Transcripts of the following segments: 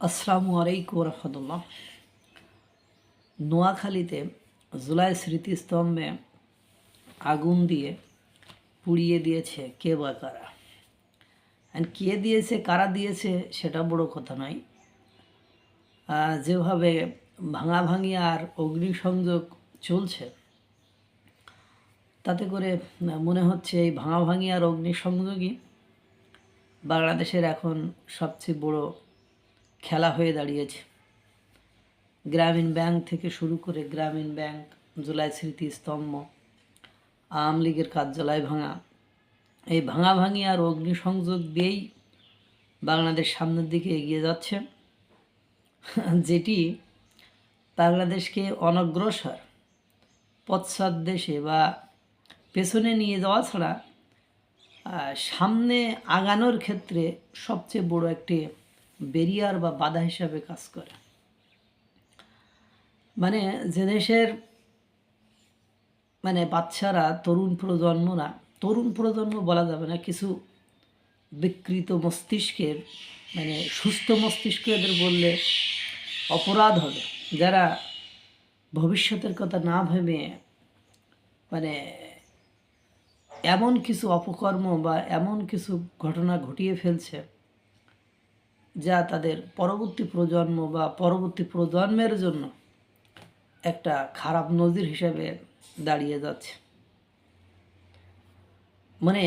আসসালামু আলাইকুম রহমতুল্লাহ নোয়াখালীতে জুলাই স্মৃতিস্তম্ভে আগুন দিয়ে পুড়িয়ে দিয়েছে কে বা কারা? And কে দিয়েছে, কারা দিয়েছে সেটা বড় কথা নয়। যেভাবে ভাঙাভাঙি আর অগ্নিসংযোগ চলছে, তাতে করে মনে হচ্ছে এই ভাঙাভাঙি আর অগ্নিসংযোগই বাংলাদেশের এখন সবচেয়ে বড় খেলা হয়ে দাঁড়িয়েছে। গ্রামীণ ব্যাংক থেকে শুরু করে গ্রামীণ ব্যাংক, জুলাই স্মৃতি স্তম্ভ, আওয়ামী লীগের কার্যালয় ভাঙা। এই ভাঙাভাঙি আর অগ্নিসংযোগ দিয়েই বাংলাদেশ সামনের দিকে এগিয়ে যাচ্ছে। যেটি বাংলাদেশকে অনগ্রসর পশ্চাৎ দেশে বা পেছনে নিয়ে যাওয়া ছাড়া সামনে আগানোর ক্ষেত্রে সবচেয়ে বড় একটি বেরিয়ার বা বাধা হিসাবে কাজ করে। মানে যে দেশের মানে বাচ্চারা, তরুণ প্রজন্মরা, তরুণ প্রজন্ম বলা যাবে না, কিছু বিকৃত মস্তিষ্কের মানে সুস্থ মস্তিষ্ক এদের বললে অপরাধ হবে। যারা ভবিষ্যতের কথা না ভেবে মানে এমন কিছু অপকর্ম বা এমন কিছু ঘটনা ঘটিয়ে ফেলছে যা তাদের পরবর্তী প্রজন্ম বা পরবর্তী প্রজন্মের জন্য একটা খারাপ নজির হিসেবে দাঁড়িয়ে যাচ্ছে। মানে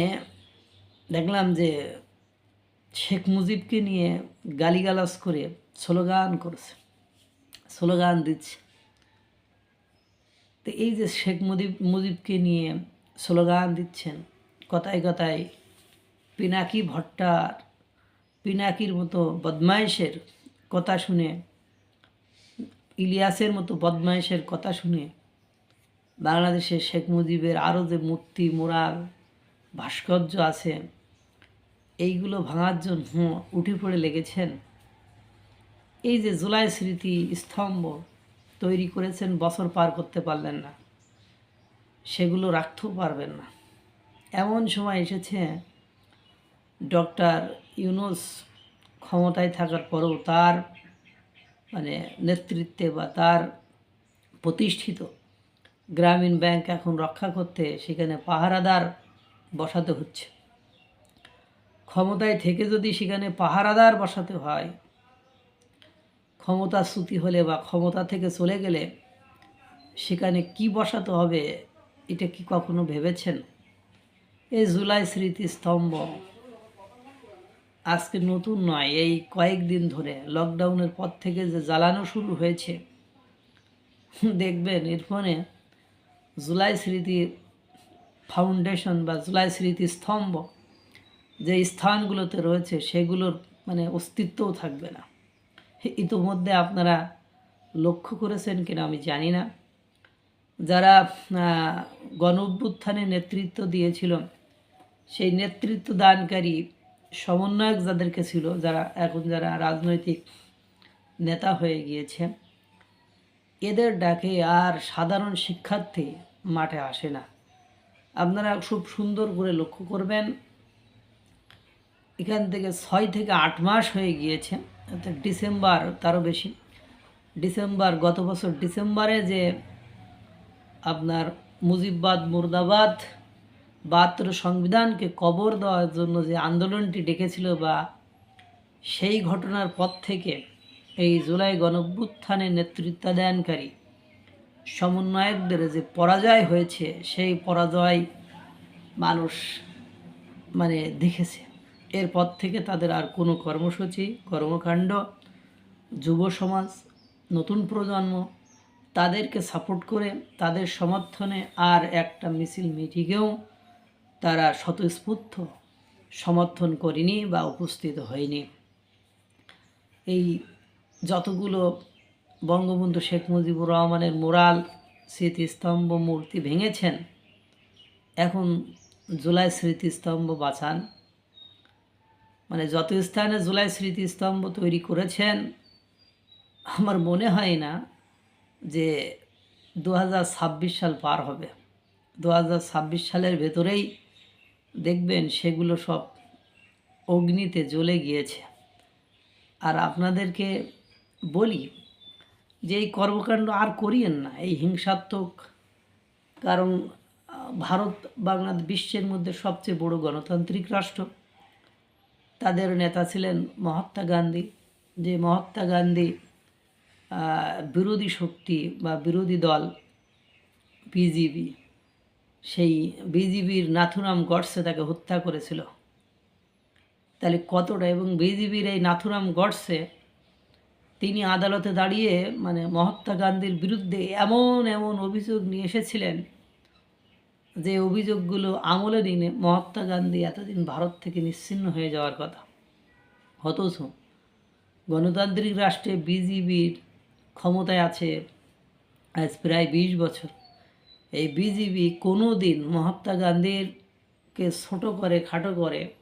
দেখলাম যে শেখ মুজিবকে নিয়ে গালিগালাজ করে স্লোগান করছে, স্লোগান দিচ্ছে। তো এই যে শেখ মুজিব, মুজিবকে নিয়ে স্লোগান দিচ্ছেন, কথায় কথায় পিনাকি ভট্টার পিনাকির মতো বদমায়েশের কথা শুনে, ইলিয়াসের মতো বদমায়েশের কথা শুনে বাংলাদেশে শেখ মুজিবের আরও যে মূর্তি মোরাল, ভাস্কর্য আছে, এইগুলো ভাঙার জন্য হুঁ উঠে পড়ে লেগেছেন। এই যে জুলাই স্মৃতি স্তম্ভ তৈরি করেছেন, বছর পার করতে পারলেন না। সেগুলো রাখতেও পারবেন না। এমন সময় এসেছে ডক্টর ইউনুস ক্ষমতায় থাকার পরেও তার মানে নেতৃত্বে বা তার প্রতিষ্ঠিত গ্রামীণ ব্যাংক এখন রক্ষা করতে সেখানে পাহারাদার বসাতে হচ্ছে। ক্ষমতায় থেকে যদি সেখানে পাহারাদার বসাতে হয়, ক্ষমতাচ্যুতি হলে বা ক্ষমতা থেকে চলে গেলে সেখানে কি বসাতে হবে এটা কি কখনো ভেবেছেন? এই জুলাই স্মৃতি স্তম্ভ আজকে নতুন নয়, এই কয়েকদিন ধরে। লকডাউনের পর থেকে যে জ্বালানো শুরু হয়েছে, দেখবেন এর ফোনে জুলাই স্মৃতি ফাউন্ডেশন বা জুলাই স্মৃতি স্তম্ভ যে স্থানগুলোতে রয়েছে, সেগুলোর মানে অস্তিত্বও থাকবে না। ইতোমধ্যে আপনারা লক্ষ্য করেছেন কিনা আমি জানি না। যারা গণ অভ্যুত্থানে নেতৃত্ব দিয়েছিল, সেই নেতৃত্ব দানকারী সমন্বয়ক যাদেরকে ছিল, যারা এখন যারা রাজনৈতিক নেতা হয়ে গিয়েছে, এদের ডাকে আর সাধারণ শিক্ষার্থী মাঠে আসে না। আপনারা খুব সুন্দর করে লক্ষ্য করবেন, এখান থেকে ছয় থেকে আট মাস হয়ে গিয়েছে, অর্থাৎ ডিসেম্বর তারও বেশি। ডিসেম্বর, গত বছর ডিসেম্বরে যে আপনার মুজিববাদ, মুর্দাবাদ বাহাত্তর সংবিধানকে কবর দেওয়ার জন্য যে আন্দোলনটি ডেকেছিল বা সেই ঘটনার পর থেকে এই জুলাই গণভ্যুত্থানে নেতৃত্বাদানকারী সমন্বয়কদের যে পরাজয় হয়েছে, সেই পরাজয় মানুষ মানে দেখেছে। এরপর থেকে তাদের আর কোনো কর্মসূচি, কর্মকাণ্ড, যুব সমাজ, নতুন প্রজন্ম তাদেরকে সাপোর্ট করে, তাদের সমর্থনে আর একটা মিছিল মিটিংয়েও তারা স্বতঃস্ফূর্ত সমর্থন করেনি বা উপস্থিত হয়নি। এই যতগুলো বঙ্গবন্ধু শেখ মুজিবুর রহমানের মোরাল স্মৃতিস্তম্ভ মূর্তি ভেঙেছেন, এখন জুলাই স্মৃতিস্তম্ভ বাঁচান। মানে যত স্থানে জুলাই স্মৃতিস্তম্ভ তৈরি করেছেন, আমার মনে হয় না যে দু হাজার ছাব্বিশ সাল পার হবে। দু হাজার ছাব্বিশ সালের ভেতরেই দেখবেন সেগুলো সব অগ্নিতে জ্বলে গিয়েছে। আর আপনাদেরকে বলি যে এই কর্মকাণ্ড আর করিয়েন না, এই হিংসাত্মক, কারণ, ভারত, বাংলাদেশ বিশ্বের মধ্যে সবচেয়ে বড় গণতান্ত্রিক রাষ্ট্র। তাদের নেতা ছিলেন মহাত্মা গান্ধী। যে মহাত্মা গান্ধী বিরোধী শক্তি বা বিরোধী দল বিজিবি সেই বিজিবির নাথুরাম গডসে তাকে হত্যা করেছিল। তাহলে কতটা? এবং বিজিবির এই নাথুরাম গডসে তিনি আদালতে দাঁড়িয়ে মানে মহাত্মা গান্ধীর বিরুদ্ধে এমন এমন অভিযোগ নিয়ে এসেছিলেন যে অভিযোগগুলো আমলে নিনে মহাত্মা গান্ধী এতদিন ভারত থেকে নিশ্চিন্ন হয়ে যাওয়ার কথা। অথচ গণতান্ত্রিক রাষ্ট্রে বিজিবির ক্ষমতায় আছে আজ প্রায় বিশ বছর। এই বিজিবি কোনো দিন মহাত্মা গান্ধীরকে ছোটো করে, খাটো করে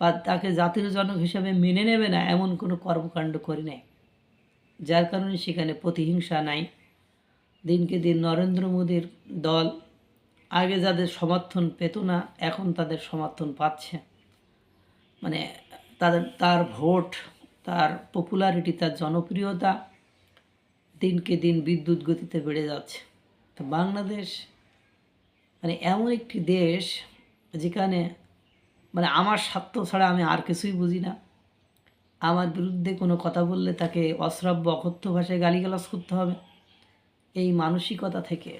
বা তাকে জাতির জনক হিসাবে মেনে নেবে না এমন কোনো কর্মকাণ্ড করি নাই। যার কারণে সেখানে প্রতিহিংসা নাই। দিনকে দিন নরেন্দ্র মোদীর দল আগে যাদের সমর্থন পেত না, এখন তাদের সমর্থন পাচ্ছে। মানে তাদের, তার ভোট, তার পপুলারিটি তার জনপ্রিয়তা দিনকে দিন বিদ্যুৎ গতিতে বেড়ে যাচ্ছে। তো বাংলাদেশ মানে এমন একটি দেশ যেখানে মানে আমার স্বার্থ ছাড়া আমি আর কিছুই বুঝি না। আমার বিরুদ্ধে কোনো কথা বললে তাকে অশ্রাব্য অকথ্য ভাষায় গালিগালাজ করতে হবে। এই মানসিকতা থেকে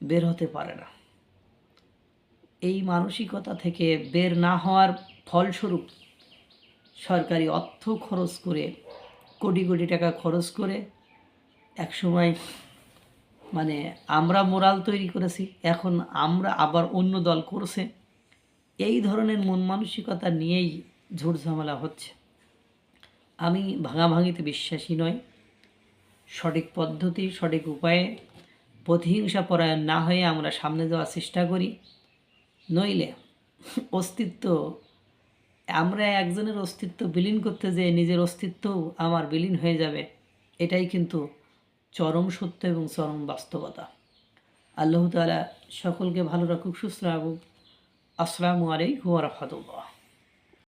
বের হতে পারে না। এই মানসিকতা থেকে বের না হওয়ার ফলস্বরূপ সরকারি অর্থ খরচ করে, কোটি কোটি টাকা খরচ করে একসময় মানে আমরা মোরাল তৈরি করেছি, এখন আমরা আবার অন্য দল করছে। এই ধরনের মন মানসিকতা নিয়েই ঝামেলা হচ্ছে। আমি ভাঙাভাঙিতে বিশ্বাসী নয় সঠিক পদ্ধতি, সঠিক উপায়ে প্রতিহিংসা পরায়ণ না হয়ে আমরা সামনে যাওয়ার চেষ্টা করি। নইলে অস্তিত্ব, আমরা একজনের অস্তিত্ব বিলীন করতে যেয়ে নিজের অস্তিত্ব আমার বিলীন হয়ে যাবে। এটাই কিন্তু চরম সত্য এবং চরম বাস্তবতা। আল্লাহ তালা সকলকে ভালো রাখুক, সুস্থ রাখুক। আসসালামু আলাইকুম রহমতুল্লাহ।